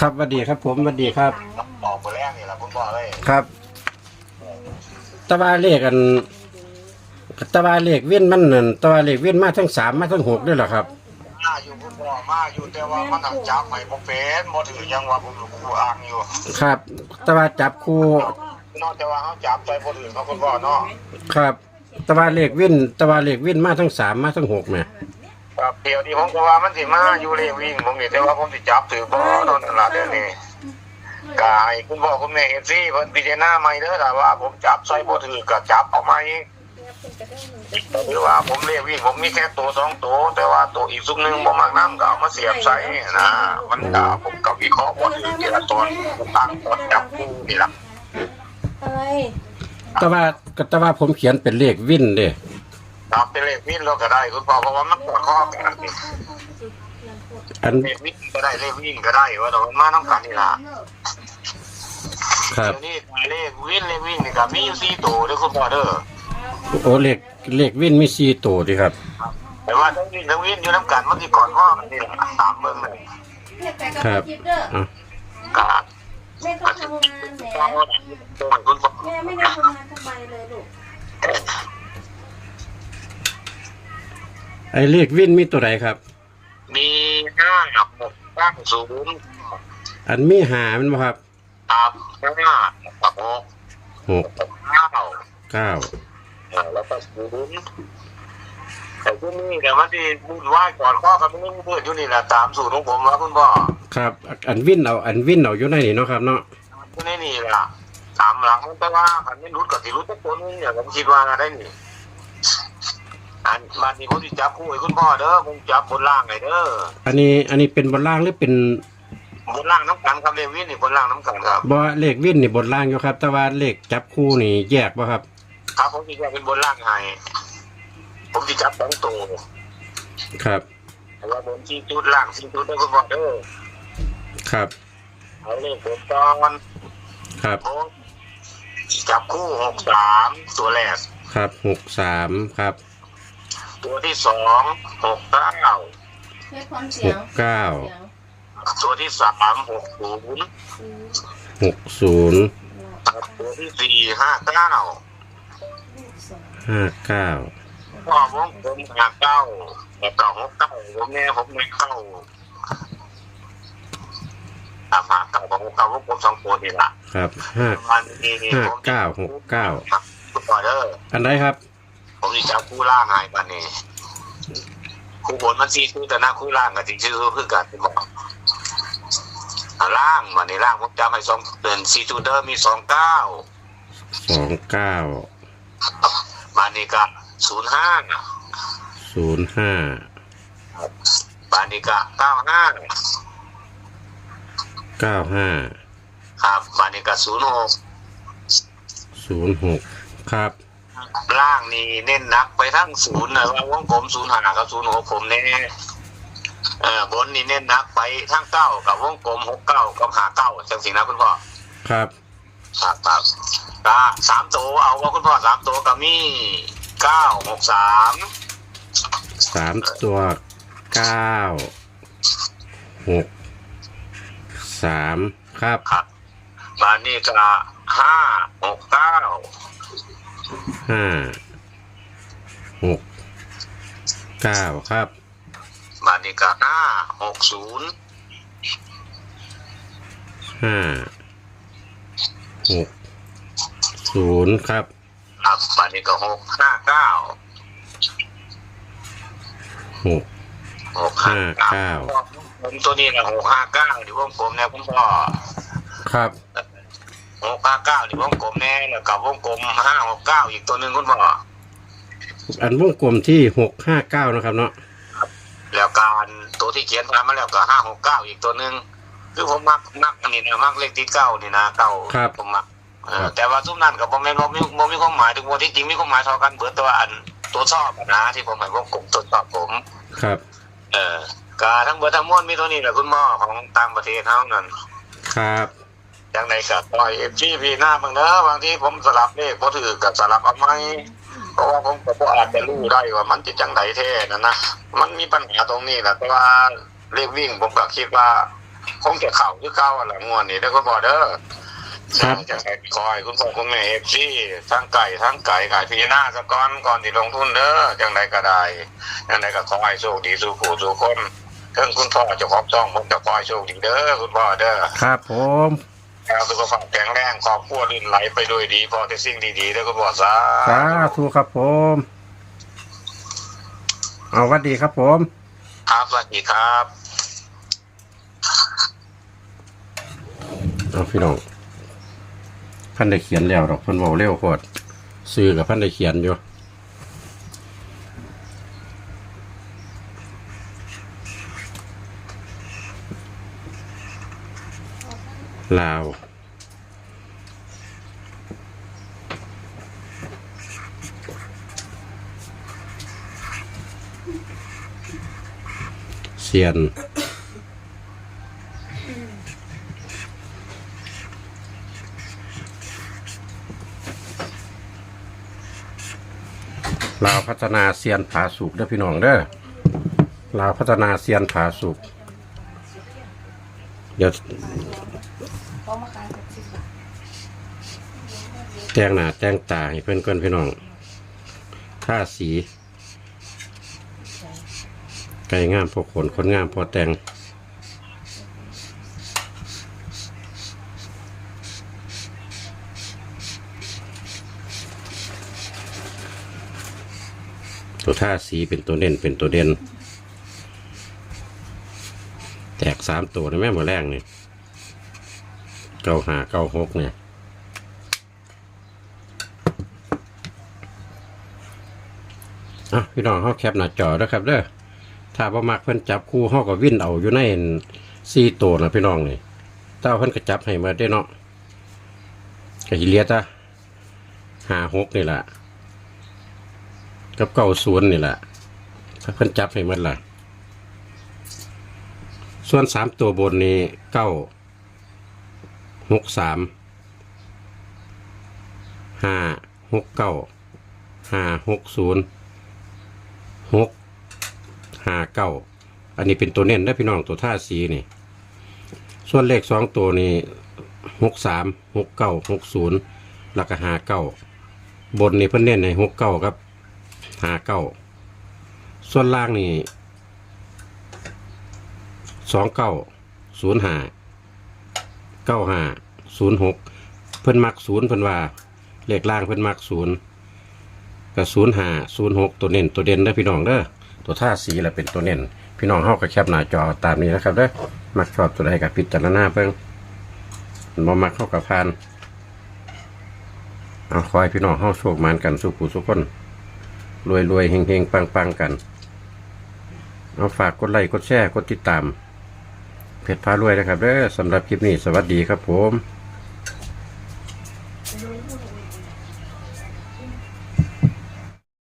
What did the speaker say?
ครับสวัสดีครับผมสวัสดีครับออกไปแรกนี่แหละคุณพ่อเลยครับแตะวาเลขกันแตะวาเลขเว้นมันนั่นแตะวาเลขเว้นมาทั้งสามมาทั้งหกด้วยเหรอครับมาอยู่คุณพ่อมาอยู่แต่ว่ามันทำจับไม่บ่เป็นบ่ถือยังว่าผมครูอ่างอยู่ครับแตะวาจับคู่นอกจากว่าเขาจับใจบ่ถือเขาคุณพ่อเนาะครับแตะวาเลขเว้นแตะวาเลขเว้นมาทั้งสามมาทั้งหกแหม่ ครับเดี๋ยวนี้ผมก็ว่ามันสิมาอยู่เลขวิ่งผมนี่แต่ว่าผมสิจับถือบ่นอนตลาดเดี๋ยวนี้ก็ให้คุณพ่อคุณแม่เอฟซีเพิ่นพิจารณาใหม่เด้อถ้าว่า ผมจับใส่บ่ถือก็จับออกมาอีกหรือว่าผมเลขวิ่งผมมีแค่ตัวสองตัวแต่ว่าตัวอีกสุกหนึงบ่มักน้ำก็เอามาเสียบใส่นะมันก็ผมก็วิเคราะห์บ่ถือทีละตอนต่างคนจับคู่นี่ล่ะอะไรแตะวาก็แตะวาผมเขียนเป็นเลขวินเด้ ครับเป็นเลขวิ่งเราก็ได้คุณพ่อเพราะว่ามันกอดข้อกันนี่อันเลขวิ่งก็ได้เลขวิ่งก็ได้ว่าเรามาต้องการนี่ล่ะครับเดี๋ยวนี้เลขวิ่งเลขวิ่งนี่ก็มีอยู่สี่ตัวเด้อคุณพ่อเด้อโอ้เลขเลขวินมีสี่ตัวดีครับ แต่ว่าทั้งวิ่งทั้งวิ่งอยู่น้ำกันมันสิกอดข้อกันนี่ล่ะตามเบิ่งเลยเรียกไปกับครับจิ๊บเด้ออะก็แม่ต้องทำงานแหมพ่อตัวคุณพ่อแม่ไม่ได้ทำงานทำไมเลยลูก ไอเลขวินมีตัวใดครับ มีห้าหกเก้าศูนย์อันมีหามันบ่ครับครับห้ากับหกหกเก้าเก้าเออแล้วก็ศูนย์แต่ที่นี่เดี๋ยวมันที่บุญไหว้ก่อนข้อกันไม่เพื่อนอยู่นี่แหละตามสูตรของผมว่าคุณพ่อครับ อันวินเอาอันวินเอาอยู่ในนี่เนาะครับเนาะอยู่ในนี่ล่ะตามหลังมันแต่ว่าคันไม่รู้กับสิรู้ทุกคนนี่เนี่ยผมคิดว่าได้นี่ อันมันนี่ผมจะจับคู่ให้คุณพ่อเด้อผมจับบนล่างไงเด้ออันนี้อันนี้เป็นบนล่างหรือเป็นบนล่างน้ำกันครับเรวินนี่บนล่างน้ำกันครับบ่เลขวินนี่บนล่างอยู่ครับ แต่ว่าเลขจับคู่นี่แยกบ่ครับ ครับผมจะแยกเป็นบนล่างให้ผมจะจับสองตัวครับแต่ว่าบนที่จุดล่างที่จุดได้คุณพ่อเด้อครับ เอาเลขผมตอนครับผมจับคู่หกสามตัวแรกครับหกสามครับ ตัวที่สองหกเก้าเรียกความหเสียงกเก้าเสียงตัวที่สามหกศูนย์อืมหกศูนย์ตัวที่สี่ห้าเก้าลูกสองห้าเก้าพ่อผมผมห้าเก้าแต่เก้าหกเก้าผมเนี่ยผมไม่เข้าตามหาเก้ากับหกเก้าพวกผมสองตัวนี่ละครับห้า วันนี้ห้าผมเก้าหกเก้า ครับคุณพ่อเด้อ อันใดครับ ผมจะจับคู่ล่างให้ปันนี้คู่บนมันซีชื่อแต่หน้าคู่ล่างกับจริงชื่อคือกันที่บอกอ่าล่างวันนี้ล่างผมจำให้สองเดือนซีจูเดอร์มีสองเก้าสองเก้าวันนี้ก็ศูนย์ห้าศูนย์ห้าวันนี้ก็เก้าห้าเก้าห้าครับวันนี้ก็ศูนย์หกศูนย์หกครับ ล่างนี่เน้นหนักไปทั้งศูนย์นะว่าวงกลมศูนย์ห้ากับศูนย์หกผมเนี่ยเออบนนี่เน้นหนักไปทั้งเก้ากับวงกลมหกเก้ากับหาเก้าจังสินะคุณพ่อครับครับครับก็สามตัวเอาว่าคุณพ่อสามตัวก็มีเก้าหกสามสามตัวเก้าหกสามครับครับบานนี้ก็ห้าหกเก้า ห้าหกเก้าครับบานนี้ก็ห้าหกศูนย์ห้าหกศูนย์ครับ ครับบานนี้ก็หกห้าเก้าหกหกห้าเก้าห้าเก้าผมตัวนี้นะหกห้าเก้าที่วงกลมเนี่ยคุณพ่อครับ หกห้าเก้าที่วงกลมแน่แล้วกับวงกลมห้าหกเก้าอีกตัวหนึ่งคุณพ่ออันวงกลมที่หกห้าเก้านะครับเนาะแล้วการตัวที่เขียนมามาแล้วก็ห้าหกเก้าอีกตัวหนึ่งคือผมมักมักอันนี้นะมักเลขที่เก้านี่นะเก้าครับผมมักเออแต่ว่าทุกนั้นกับผมแม่นบ่มีบ่มีความหมายถึงว่าที่จริงมีความหมายเท่ากันเบิดแต่ว่าอันตัวชอบอะนะที่ผมหมายว่ากลุ่มตัวชอบผมครับ เออก็ทั้งเบิดทั้งมวลมีตัวนี้แหละคุณหมอของต่างประเทศเท่านั้นครับ อย่างในกับปล่อยเอฟจีพีหน้าบางเนอะบางทีผมสลับเลขบ่ถือกับสลับเอาไหมเพราะว่าผมก็บ่อาจจะรู้ได้ว่ามันจะจังไดแท้นะนะมันมีปัญหาตรงนี้แหละแต่ว่าเลขวิ่งผมก็คิดว่าคงจะเข่าคือเก่าอะไรงวดนี้ได้อคุณพ่อเด้อครับจะให้คอยคุณพ่อคุณแม่เอฟซีทั้งไก่ทั้งไก่ไก่พิจารณาสะก้อนก่อนที่ลงทุนเด้อจังใดก็ได้จังใดก็ขอให้โชคดีสู่ผู้สู่คนเพิ่งคุณพ่อเจะขอบจ้องผมจะคอยโชคดีเด้อคุณพ่อเด้อครับผม แวสุขภาพแข็งแรงครอบครัวลื่นไหลไปด้วยดีพอแต่สิ่งดีๆเด้อคุณพ่อสาสาธุครับผม เอาหวัดดีครับผม ครับสวัสดีครับ เอาพี่น้องพันได้เขียนแล้วดอกเพันเบาเร็วโคตรซื้อกับพันได้เขียนอยู่ ลาว เซียน ลาวพัฒนาเซียนผาสุกเด้อพี่น้องเด้อลาวพัฒนาเซียนผาสุกเดี๋ยว สิบบาทแจ้งหน้าแจ้งตาให้เพื่อนก่อนพี่น้องท่าสีไก่งามพอขนคนงามพอแต่งตัวท่าสีเป็นตัวเด่นเป็นตัวเด่น แตกสามตัวนะแม่หมดแรงเนี่ย ก้าหาเก้าหกเนี่ยอะพี่น้องเขาแคปหน้าจอแล้วครับเด้อถ้าบ่มักเพิ่นจับคู่เฮาก็วิ่นเอาอยู่ในสี่ตัวนะพี่น้องนี่เต้าเพิ่นก็จับให้มาได้เนาะก็สิเลียตาห้าหกนี่แหละกับเก้าศูนย์นี่แหละถ้าเพิ่นจับให้หมดล่ะ ส่วนสามตัวบนนี้เก้า หกสามห้าหกเก้าห้าหกศูนย์หกห้าเก้าอันนี้เป็นตัวเน้นได้พี่น้องตัวท่าสีนี่ ส่วนเลขสองตัวนี้หกสามหกเก้าหกศูนย์แล้วก็ห้าเก้าบนนี่เพิ่นเน้นในหกเก้าครับห้าเก้าส่วนล่างนี่สองเก้าศูนย์ห้า เก้าห้าศูนย์หกเพิ่นมักศูนย์เพิ่นว่าเลขล่างเพิ่นมักศูนย์ก็ศูนย์ห้าศูนย์หกตัวเน้นตัวเด่นเด้อพี่น้องเด้อตัวท่าสีแหละเป็นตัวเน้นพี่น้องเฮาก็แคปหน้าจอตามนี้นะครับเด้อมักชอบตัวใดกับพิจารณาเพิ่งบ่มักเข้ากับพานเอาคอยพี่น้องเฮาโชคหมานกันสุขผู้สุขคนรวยรวยเฮงเฮงปังปังกัน เอาฝากกดไลค์กดแชร์กดติดตาม เพชรพารวยนะครับเด้อสำหรับคลิปนี้สวัสดีครับผม